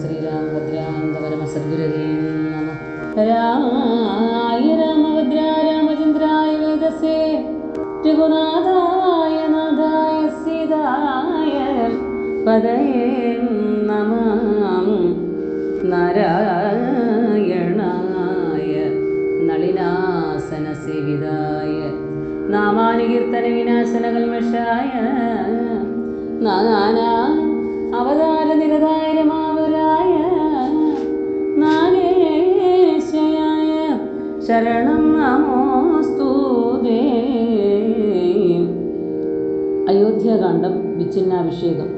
ശ്രീരാമഭദ്രാനന്ദപരമസദ്ഗുരവേ നമ രായ രാമഭദ്ര രാമചന്ദ്രായ വേദസേ രഘുനാഥായ നാഥായ സീതായ പദയേ നമ നാരായണായ നളിനാസന സേവിതായ നാമാനുകീർത്തന വിനാശനകൽമഷായ നാനാ ശരണം നമോസ്തു അയോധ്യകാന്ഡം വിച്ഛിന്നാഭിഷേകം.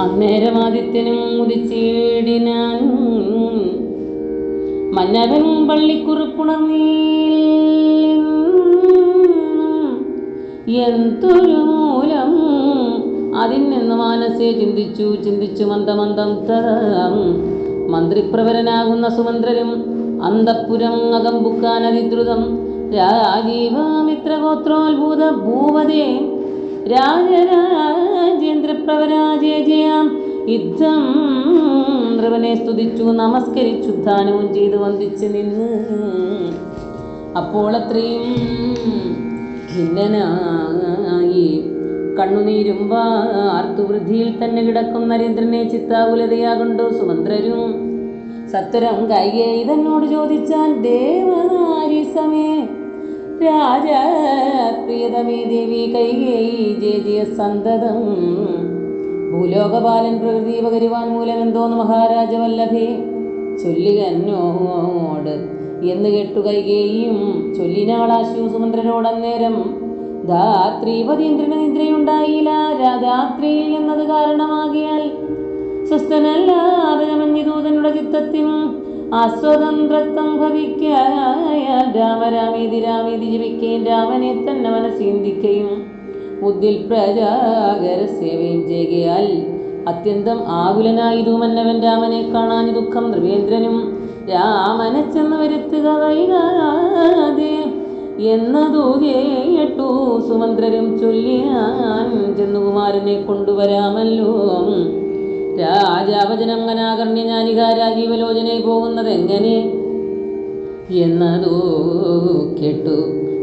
അന്നേരമാദിത്യനും ഉദിച്ചേടിനാൻ മന്നവൻ പള്ളിക്കുറിപ്പുണർന്നീൽ എന്തൊരു മൂലം അതിൽ നിന്ന് മാനസെ ചിന്തിച്ചു ചിന്തിച്ചു മന്ദമന്ദം തരം. മന്ത്രിപ്രവരനാകുന്ന സുമന്ത്രരും അന്തപ്പുരം അകമ്പുക്കാൻ അതിദ്രുതം രാജീവമിത്രഗോത്രോത്ഭൂത ഭൂപതേ. ജയാം യുദ്ധം നൃവനെ സ്തുതിച്ചു നമസ്കരിച്ചു ദാനവും ചെയ്തു വന്ദിച്ചു നിന്ന്. അപ്പോൾ അത്രയും ഖിന്നനായി കണ്ണുനീരും വാർത്തുവൃദ്ധിയിൽ തന്നെ കിടക്കും നരേന്ദ്രനെ ചിത്താകുലതയാകൊണ്ടു സുമന്ത്രരും? സത്വരം കൈകെ ഇതെന്നോട് ചോദിച്ചാൽ ദേവനാരി സമേ രാജ പ്രിയതമേ ദേവി ജയ സന്തതം. ഭൂലോകപാലൻ പ്രകൃതി പകരുവാൻ മൂലമെന്തോന്ന് മഹാരാജവല്ലഭേ? ചൊല്ലുക എന്നോട് എന്ന് കേട്ടു കൈകേയും ചൊല്ലിനാളാശു സുമന്ത്രനോട് അന്നേരം ധാത്രീപതീന്ദ്രന് നിദ്രയുണ്ടായില്ല രാത്രിയിൽ എന്നത് കാരണമാകിയാൽ സ്വസ്ഥനല്ലാതെ ചമഞ്ഞിദൂതനുടെ ചിത്തത്തിനും അസ്വതന്ത്രത്വം ഭവിക്കായാൽ രാമരാമീതി രാമീതി ജപിക്കുകയും രാമനെ തന്നെ മനസ്സിന്തിക്കുകയും ബുദ്ധിൽ പ്രജാകര സേവയും ചെയ്യുകയാൽ അത്യന്തം ആകുലനായതു മന്നവൻ രാമനെ കാണാൻ ദുഃഖം ധ്രുവേന്ദ്രനും രാമനെ ചെന്ന് വരുത്തുക വൈകാതെ എന്നതു കേട്ടു സുമന്ത്രരും ചൊല്ലിയാൻ ചെന്നുകുമാരനെ കൊണ്ടുവരാമല്ലോ. രാജാവചനങ്ങനാകർണ്യ ഞാനിക രാജീവലോചനയിൽ പോകുന്നത് എങ്ങനെ എന്നതോ കേട്ടു.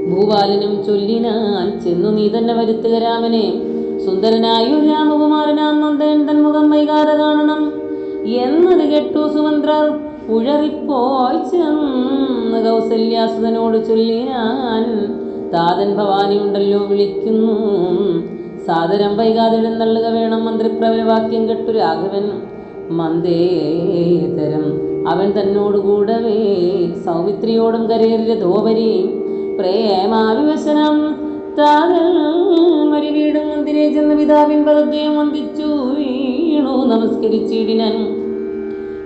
ഭൂപാലനും ചൊല്ലിനാൻ ചെന്നു നീ തന്നെ വരുത്തുക രാമനെ. സുന്ദരനായ രാമകുമാരനാം മുഖം വൈകാതെ കാണണം. എന്നത് കേട്ടു സുമന്ത്രർ. ഉഴറിപ്പോയി ചെന്ന് കൗസല്യാസുതനോട് ചൊല്ലിനാൻ താതൻ ഭവാനി ഉണ്ടല്ലോ വിളിക്കുന്നു. സാദരം വൈകാതെ എഴുന്നള്ളുക വേണം. മന്ത്രിപ്രവരവാക്യം കെട്ടു രാഘവൻ മന്ദേതരം അവൻ തന്നോടുകൂടവേ സൗമിത്രിയോടും കരേറിയ ധോപരി പ്രേമാവിവശനം താതൽ മരി വീടും മന്ദിരെ ചെന്ന് പിതാവിൻ പദദ്വയം വന്ദിച്ചു വീണു നമസ്കരിച്ചിടിനൻ.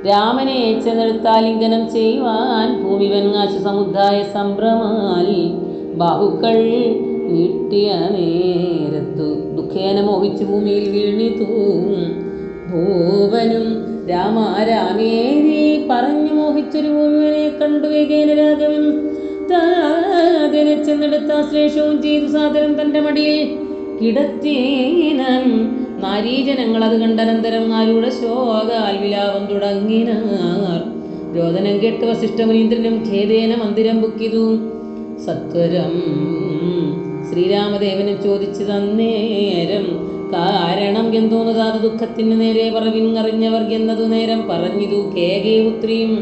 രാമനെ ചെന്നെടുത്താലിംഗനം ചെയ്യുവാൻ ഭൂമി ആശു സമുദ്ധായ സംഭ്രമാൽ ബാഹുക്കൾ നീട്ടിയ നേരത്തു ദുഃഖേന മോഹിച്ച് ഭൂമിയിൽ വീണിതു. ഭൂവനും രാമ രാമേരി പറഞ്ഞു മോഹിച്ചൊരു ഭൂമിവനെ കണ്ടു വേഗേന രാഘവൻ. ചെന്നെടുത്ത ശ്ലേഷവും ചെയ്തു സാധനം തന്റെ മടിയിൽ. കിടത്തീനം നാരീജനങ്ങൾ അത് കണ്ടനന്തരം ആരുടെ ശോകാൽ വിലാപം തുടങ്ങിനാർ. രോദനം കേട്ട് വസിഷ്ഠമുനീന്ദ്രനും ഖേദേന മന്ദിരം ബുക്കിതു സത്വരം ശ്രീരാമദേവനും ചോദിച്ചു തന്നേരം കാരണം എന്തോന്നതാത് ദുഃഖത്തിന് നേരെ പറവിങ്ങറിഞ്ഞവർ എന്നതു നേരം പറഞ്ഞിതു കേകേ പുത്രിയും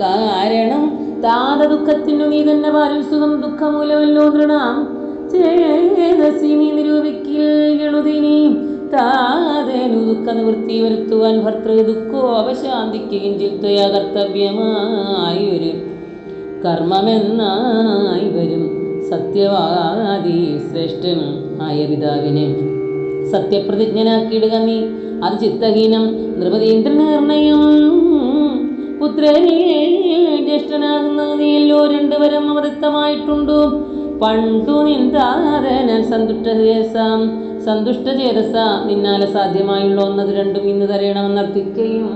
കാരണം താത ദുഃഖത്തിനു നീ തന്നെ പാലിൽ സുഖം ദുഃഖമൂലമല്ലോ ദൃഢാം ചേതസി നീ നിരൂപിക്കലുതിനി താതേനു ദുഃഖ നിവൃത്തി വരുത്തുവാൻ ഭർത്തൃ ദുഃഖോ അവശാന്തിക്കുകയും ചിത്തയാ കർത്തവ്യമായൊരു കർമ്മമെന്നായി വരും. സത്യവാദി ശ്രേഷ്ഠൻ ആയ പിതാവിനെ. സത്യപ്രതിജ്ഞനാക്കിയിടുക നീ. അത് ചിത്തഹീനം. നൃപതീന്ദ്ര നിർണയം പുത്രനെ ജ്യേഷ്ഠനാകുന്നത് നീയല്ലോ രണ്ടുവരം അവൃത്തമായിട്ടുണ്ടു പണ്ടു നിന്താരനൻ സന്തുഷ്ടചേതസാം സന്തുഷ്ടചേതസ നിന്നാലെ സാധ്യമായുള്ള ഒന്നത് രണ്ടും ഇന്ന് തരയണമെന്നർത്ഥിക്കുകയും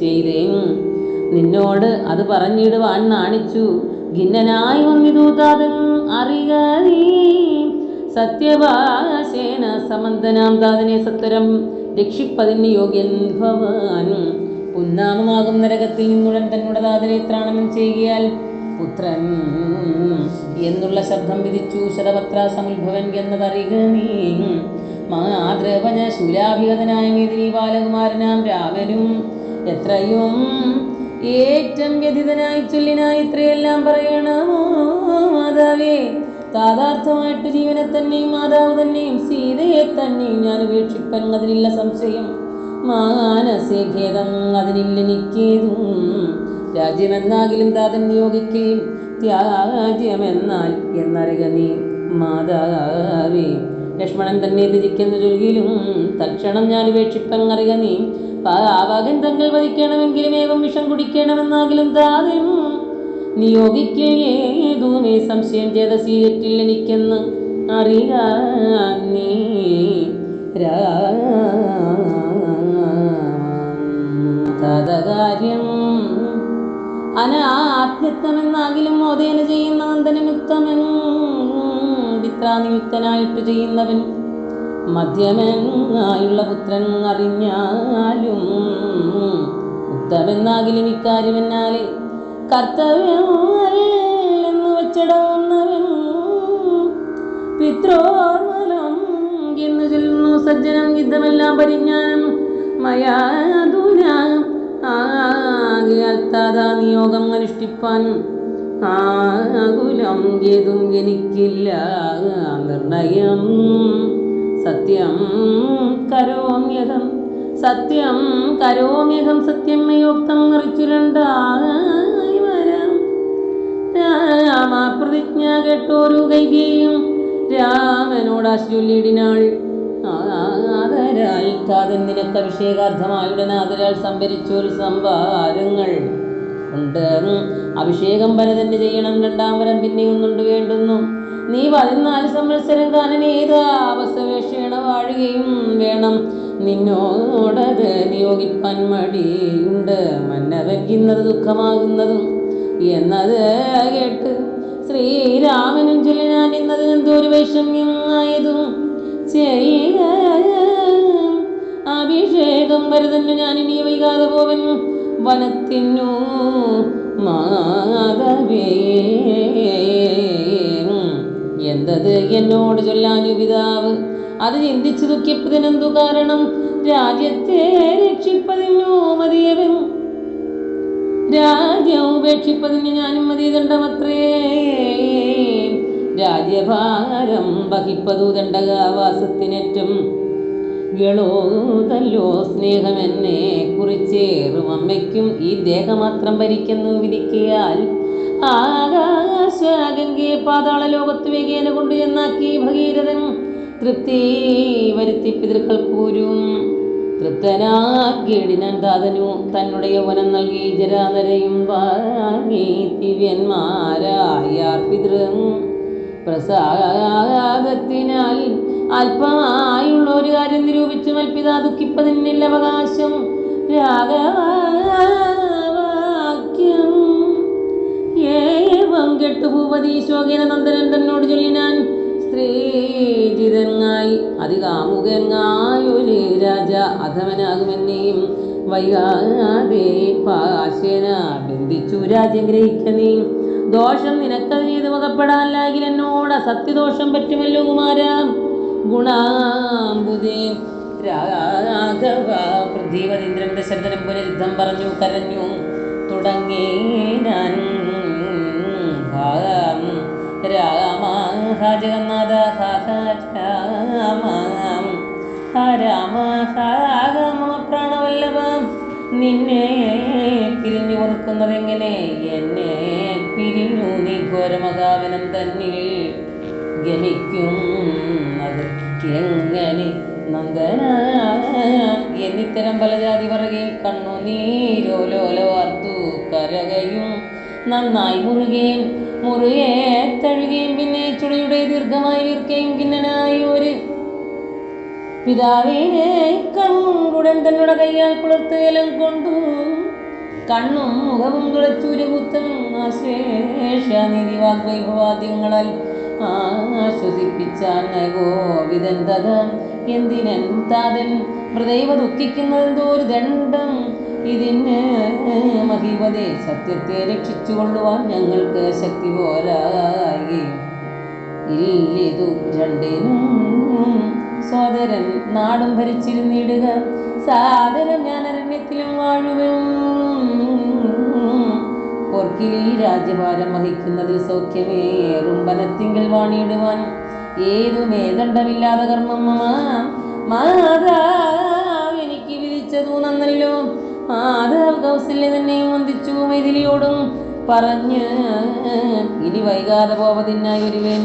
ചെയ്തേ നിന്നോട് അത് പറഞ്ഞിടുവാൻ നാണിച്ചു. ഖിന്നനായി വന്നിതൂതാതൻ അറിക നീ സത്യഭാഷേന സമന്തനാം താതനെ സത്തരം രക്ഷിപ്പതിന് യോഗ്യൻ ഭവാൻ. ഉന്നാമമാകും നരകത്തിൽ നിന്നുടൻ തന്നുടെ താതരെ ത്രാണനം ചെയ്യുകയാൽ പുത്രൻ എന്നുള്ള ശബ്ദം വിധിച്ചു ശതപത്ര സമുദ്ഭവൻ എന്നതറിയുക നീ മാതൃവന ശൂലാഭിഗതനായ മേദിനി ബാലകുമാരനാം രാമനും എത്രയും ഏറ്റം വ്യതിതനായി ചൊല്ലിനായി ഇത്രയെല്ലാം പറയണമോ? മാതാവേ താതാർത്ഥമായിട്ട് ജീവനെ തന്നെയും മാതാവ് തന്നെയും സീതയെ തന്നെയും ഞാൻ ഉപേക്ഷിപ്പൻ അതിനില്ല സംശയം മാനസേഖേദം അതിനില്ല നിക്കേതും രാജ്യമെന്നാകിലും താതൻ നിയോഗിക്കുകയും ത്യാജ്യമെന്നാൽ എന്നറിക നീ മാതാവേ. ലക്ഷ്മണൻ തന്നെ ത്യജിക്കുന്ന ചൊല്ലിലും തക്ഷണം ഞാൻ ഉപേക്ഷിപ്പങ്ങറിക നീ. പാവകൻ തങ്ങൾ വധിക്കണമെങ്കിലും ഏവം വിഷം കുടിക്കണമെന്നാകിലും താതൻ നീ സംശയം ചെയ്ത എനിക്കെന്ന് അറിയാ നീ രാകാര്യം അനാജ്ഞത്വമെന്നാകിലും മോദേന ചെയ്യുന്ന നന്ദനനുത്തമൻ പിത്രാനിമിത്തനായിട്ട് ചെയ്യുന്നവൻ മധ്യമനായുള്ള പുത്രൻ അറിഞ്ഞാലും ഉത്തമെന്നാകിലും ഇക്കാര്യമെന്നാലെ കർത്തവ്യമല്ലെന്ന് വെച്ചിടാവുന്നവൻ പിത്രോർമലം എന്ന് സജ്ജനം യുദ്ധമെല്ലാം പരിജ്ഞാനം. മയാതുന ആകയാൽ താതാ നിയോഗം അനുഷ്ഠിപ്പാൻ. ആകുലം ഏതും എനിക്കില്ല നിർണയം സത്യം കരോമ്യഹം. സത്യം കരോമ്യഹം സത്യം മയോക്തം മറിച്ചുരണ്ടായി വരാം രാമ പ്രതിജ്ഞ കേട്ടോരു കൈകയും രാമനോട് ചൊല്ലിയിടിനാൾ ആദരാൽ താതൻ നിനക്ക് അഭിഷേകാർത്ഥമായുടനാദരാൽ സംഭരിച്ചൊരു സംഭാരങ്ങൾ ഉണ്ട്. അഭിഷേകം ഭരതന് ചെയ്യണം രണ്ടാം വരം പിന്നെയൊന്നുണ്ട് വേണ്ടുന്നു. നീ പതിനാല് സംവത്സരം കാനനേതാവസവേഷേണ വാഴുകയും വേണം. നിന്നോടത് നിയോഗിപ്പാൻ മടിയുണ്ട്. മന്നവയ്ക്കുന്നത് ദുഃഖമാകുന്നതും എന്നത് കേട്ട് ശ്രീരാമനും ചൊല്ലിനാൻ ഇന്നതിനെന്തോ ഒരു വൈഷമ്യം ചെയ്യുക അഭിഷേകം വരുതന്നു ഞാൻ ഇനി വൈകാതെ പോവൻ വനത്തിനു എന്തത് എന്നോട് ചൊല്ലാനു പിതാവ്? അത് ചിന്തിച്ചു ദുഃഖിപ്പതിനെന്തു കാരണം? രാജ്യത്തെ രക്ഷിപ്പതിനോ മതിയവൻ. രാജ്യം ഉപേക്ഷിപ്പതിന് ഞാനും മതി ദണ്ഡമത്രേ രാജ്യഭാരം വഹിപ്പതു തല്ലോ സ്നേഹം എന്നെ കുറിച്ചേറും. അമ്മയ്ക്കും ഈ ദേഹമാത്രം ഭരിക്കുന്നു വിധിക്കയാൽ. ആകാശഗംഗയെ പാതാള ലോകത്ത് വേഗേന കൊണ്ടു ചെന്നാക്കി ഭഗീരഥൻ തൃപ്തി വരുത്തി പിതൃക്കൾ ദാതനു തന്നുടെ യൗവനം നൽകി ജരാതരയും വാങ്ങി ദിവ്യന്മാരായാർ പിതൃ പ്രസാദത്തിനാൽ അല്പമായുള്ള ഒരു കാര്യം നിരൂപിച്ചു മൽപിതാ ദുഃഖിപ്പതിനില്ല അവകാശം. രാഗവാക്യം ഏവം കെട്ടു ശോകേന ശോകന നന്ദനൻ തന്നോട് ചൊല്ലിനാൻ സ്ത്രീജിതങ്ങായി അധികാമുകങ്ങായൊരു രാജ അധവനാകുമെന്നെയും വൈകാതെ പാശന ബന്ധിച്ചു രാജ്യം ഗ്രഹിക്കുന്നേയും. ദോഷം നിനക്കത് ചെയ്ത് മുഖപ്പെടാനില്ലെങ്കിൽ എന്നോട് സത്യദോഷം പറ്റുമല്ലോ കുമാര. ഗുണാംബുദേ. രാഘവ പൃഥ്വിവതീന്ദ്രൻ ദശരഥനം പുനരുദ്ധം പറഞ്ഞു കരഞ്ഞു. തുടങ്ങി ഞാൻ രാമ ഹ ജഗന്നാഥ ഹ രാമ ഹ നിന്നെ പിരിഞ്ഞു കൊടുക്കുന്നതെങ്ങനെ? എന്നെ പിരിഞ്ഞു നീ ഘോരമകാവനം തന്നിൽ ഗമിക്കുന്നത് എങ്ങനെ? നന്ദന. എന്നിത്തരം പല ജാതി പറയുകയും കണ്ണു നീരോലോല വാർത്തു കരകയും നന്നായി മുറുകയും മുറുകെ തഴുകയും പിന്നെ ചുളിയുടെ ദീർഘമായി വീർക്കുകയും കിന്നനായി ഒരു പിതാവിനെ കണ്ണുടൻ തന്നോട് കൈയാൽ കുളിർത്തുകലം കൊണ്ടു കണ്ണും മുഖവും തുളച്ചൂരകുത്തനും ആശേഷാനിധി വാഗ്വൈഭവാദ്യങ്ങളാൽ ആശ്വസിപ്പിച്ചാൻ ഗോവിതൻ തഥ. എന്തിനൻ താതൻ ഹൃദയവ ദുഃഖിക്കുന്നതെന്തോ ഒരു ദണ്ഡം ഇതിന് മഹിമതേ സത്യത്തെ രക്ഷിച്ചുകൊള്ളുവാൻ ഞങ്ങൾക്ക് ശക്തി പോലായി ഇല്ലിതു രണ്ടിനും സോദരൻ നാടും ഭരിച്ചിരുന്നിടുക സാദരം ഞാൻ അരണ്യത്തിലും വാഴുവൻ രാജ്യഭാരം വഹിക്കുന്നതിൽ സൗഖ്യമേറും ബലത്തിങ്കിൽ വാണിയിടുവാൻ ഏതു മേദണ്ഡമില്ലാതെ കർമ്മം മമ മാതാവ് എനിക്ക് വിധിച്ചതു നന്നല്ലോ മാതാവ് കൗസല്യ തന്നെയും വന്ദിച്ചു മൈഥിലിയോടും പറഞ്ഞ് ഇനി വൈകാതെ പോവതിനായി ഒരുവൻ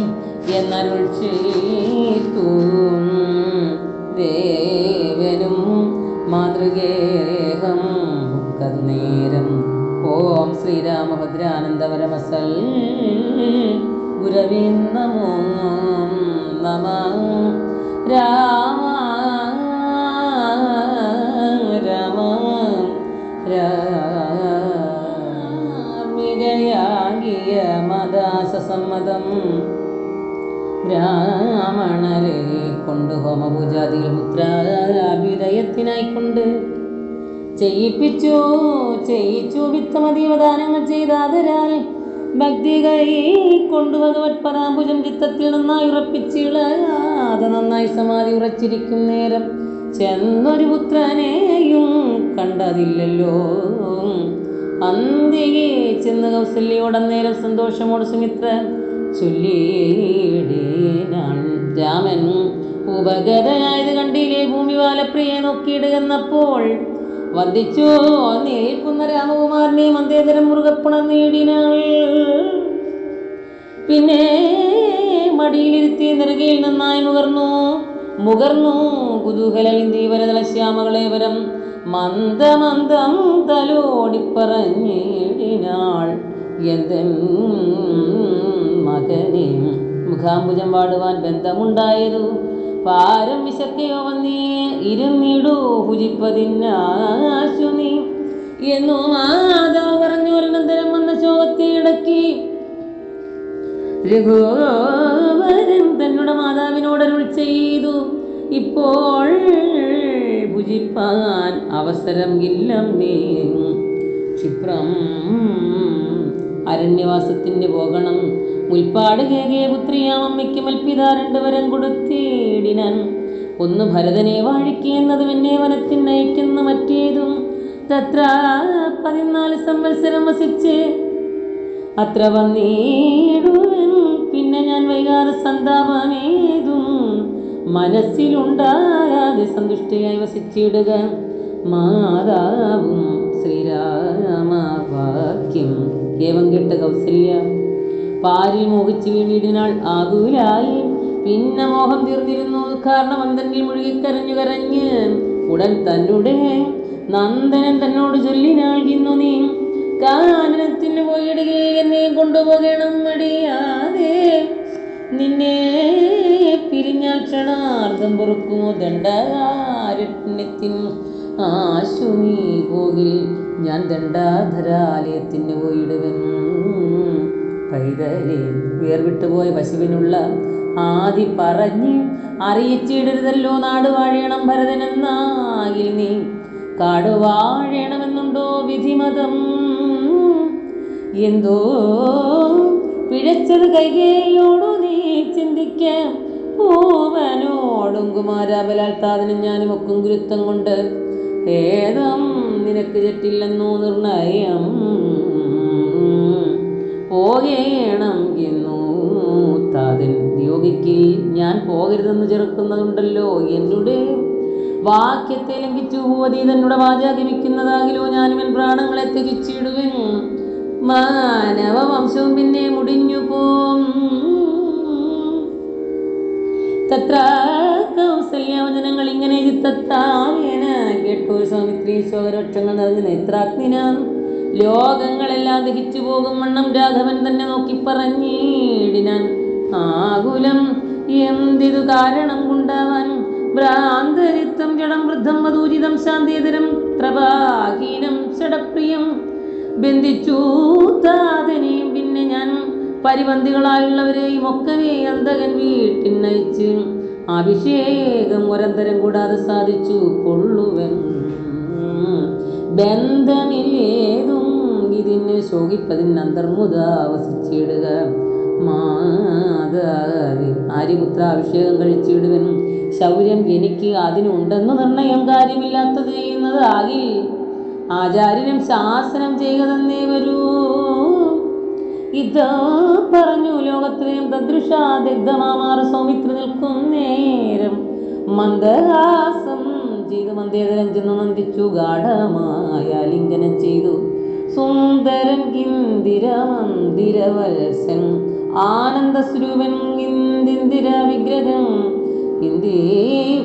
എന്നരുൾ ചെയ്തു ദേവനും മാതൃഗേഹം കന്നേരം ഓം ശ്രീരാമഭദ്രാനന്ദപരമസൽ ഗുരവിന്ദമോ നമോ രാമ രാമികയാകിയ മദാസസമ്മതം ബ്രാഹ്മണരെ കൊണ്ട് ഹോമപൂജാതിൽ പുത്രാഭ്യുദയത്തിനായി കൊണ്ട് ചെയ്യിപ്പിച്ചു ചെയ്യിച്ചു വിത്തമതീവദാനങ്ങൾ ചെയ്താതരാൽ ഭക്തി കൈ കൊണ്ടു ഭഗവത് പരാംബുജം ചിത്തത്തിൽ നന്നായി ഉറപ്പിച്ചിളയാതെ നന്നായി സമാധി ഉറച്ചിരിക്കും നേരം ചെന്നൊരു പുത്രനെയും കണ്ടതില്ലല്ലോ. അന്തികെ ചെന്ന് കൗസല്യോടന്നേരം സന്തോഷമോട് സുമിത്ര രാമൻ ഉപഗതനായത് കണ്ടില്ലേ? ഭൂമി വാലപ്രിയെ നോക്കിയിടുകന്നപ്പോൾ വന്ദിച്ചു നിൽക്കുന്ന രാമകുമാരനെ മന്ദേതരം മുറുകപ്പുണർ നേടിനാൾ. പിന്നെ മടിയിലിരുത്തി നെറുകയിൽ നന്നായി മുകർന്നു. മുകർന്നു വരം മന്ദമന്ദം തലോടി പറഞ്ഞിടിനാൾ എന്തെൻ മകനെ. മുഖാംബുജം പാടുവാൻ ബന്ധമുണ്ടായതു. പാരം വിശക്കയോ വന്നീ ഇരുന്നിടൂ ഭുജിപ്പതിനാശു നീ. എന്നു മാതാവ് പറഞ്ഞു ഒരനന്തരം വന്ന ശോകത്തെ ഇടക്കി. രഘുവരൻ തന്നുടെ മാതാവിനോട് അരുൾ ചെയ്തു. ഇപ്പോൾ ഭുജിപ്പാൻ അവസരം ഇല്ലമ്മേ ക്ഷിപ്രം. അരണ്യവാസത്തിന് പോകണം. മുൽപ്പാട് കേകേ പുത്രിയാം അമ്മയ്ക്ക് മൽപ്പിത രണ്ടുവരം വരം കൊടുത്തിടിനാൻ. ഒന്ന് ഭരതനെ വാഴിക്കുക എന്നത് പിന്നെ വനത്തിൽ നയിക്കുന്ന മറ്റേതും. തത്ര പതിനാല് സംവത്സരം വസിച്ച് അത്ര വന്നേടുവൻ. പിന്നെ ഞാൻ വൈകാതെ സന്താപമേതും. മനസ്സിലുണ്ടാകാതെ സന്തുഷ്ടിയായി വസിച്ചിടുക. മാതാവും ശ്രീരാമവാക്യം ഏവം കേട്ട കൗസല്യ. പാരിൽ മോഹിച്ചു വീണിടിനാൾ ആകുലായി. പിന്നെ മോഹം തീർന്നിരുന്നു. കാരണം അന്തനിൽ മുഴുകി കരഞ്ഞു. ഉടൻ തന്നെ നന്ദനൻ തന്നോട് ചൊല്ലിനാൾ ഇന്നു നീ. കാനനത്തിന് പോയിടുകയെ എന്നെ ക്ഷണാർദ്ധം പൊറുക്കുമോ ദണ്ഡകാരണ്യത്തിൻ ആശു നീ പോകിൽ ഞാൻ ദണ്ഡാധരാലയത്തിന് പോയിടുവൻ. പൈതലേ വേർവിട്ടുപോയ പശുവിനുള്ള ആദി പറഞ്ഞ് അറിയിച്ചിടരുതല്ലോ നാട് വാഴണം ഭരതനെന്നാകിൽ നീ. കാട് വാഴണമെന്നുണ്ടോ വിധിമതം? എന്തോ പിഴച്ചത് കൈകേയോടു നീ ചിന്തിക്ക. പൂവനോടും കുമാരാബലാൽത്താതിനും ഞാനും ഒക്കും ഗുരുത്വം കൊണ്ട്. ഏതം നിനക്ക് ചെറ്റില്ലെന്നോ നിർണയം. പോകേണം എന്നു താതൻ നിയോഗിക്ക്. ഞാൻ പോകരുതെന്ന് ചെറുക്കുന്നതുണ്ടല്ലോ. എന്നുടെ വാക്യത്തെ ലംഘിച്ചു ഭൂവതി തന്നുടെ വാചാഗമിക്കുന്നതാകിലോ ഞാനും എൻ പ്രാണങ്ങളെ മാനവ വംശവും പിന്നെ മുടിഞ്ഞു പോം തത്ര കൗസല്യവചനങ്ങൾ ഇങ്ങനെ ചിത്തത്താവേന കേട്ടു സൗമിത്രി ശോകരോക്ഷങ്ങൾ നിറഞ്ഞു നേത്രാഗ്നിന. ലോകങ്ങളെല്ലാം ദഹിച്ചു പോകും വണ്ണം രാഘവൻ തന്നെ നോക്കി പറഞ്ഞിടിനാൻ. ആകുലം എന്തിതു കാരണം കൊണ്ടാവാൻ? ഭ്രാന്തരിത്വം ജഡം വൃദ്ധം മധൂജിതം ശാന്തേതരം പ്രഭാഹീനം ഷടപ്രിയം ബന്ധിച്ചു താതനെയും പിന്നെ ഞാൻ പരിബന്ധികളായുള്ളവരെയും ഒക്കവേ അന്തകൻ വീട്ടിനയച്ച് അഭിഷേകം ഒരന്തരം കൂടാതെ സാധിച്ചു കൊള്ളുവൻ. ബന്ധമില്ലേതും ഇതിന് ശോകിപ്പതിന് അന്തർമുത വസിച്ചിടുക. മാതാവി ആര്യപുത്ര അഭിഷേകം കഴിച്ചിടുവൻ. ശൗര്യം എനിക്ക് അതിനുണ്ടെന്ന് നിർണയം കാര്യമില്ലാത്തത് ചെയ്യുന്നത് ആചാര്യനും ശാസനം ചെയ്യുക തന്നെ വരൂ. ഇത് പറഞ്ഞു ലോകത്രയും തദൃശാദഗ്ധമാമാർ സൗമിത്ര നിൽക്കും നേരം. മന്ദഹാസം ചെയ്തു മന്ദേതരം ചെന്ന് നന്ദിച്ചു ഗാഠമായ ലിംഗനം ചെയ്തു. സുന്ദരൻ കിന്ദിര മന്ദിരവത്സൻ ആനന്ദസ്വരൂപൻ ഇന്ദിന്ദിര വിഗ്രഹം ഇന്ദി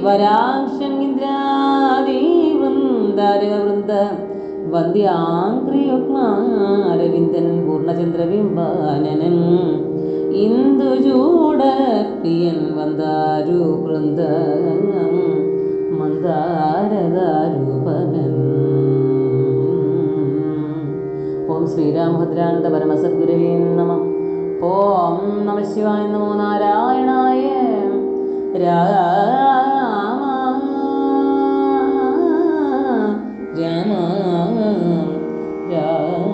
വരാക്ഷൻ ഇന്ദ്രാദി വൃന്ദാരക വൃന്ദ വന്ദ്യാങ്ക്രിയുഗ്മാരവിന്ദൻ പൂർണചന്ദ്രബിംബാനനൻ ഇന്ദുചൂട പ്രിയൻ വന്ദാരു വൃന്ദ മന്ദാരദാരൂപനൻ ഓം ശ്രീരാമഭദ്രാനന്ദ പരമസദ്ഗുരവേ നമ. ഓം നമ ശിവായ നമോ നാരായണായ രാമ രാമ രാമ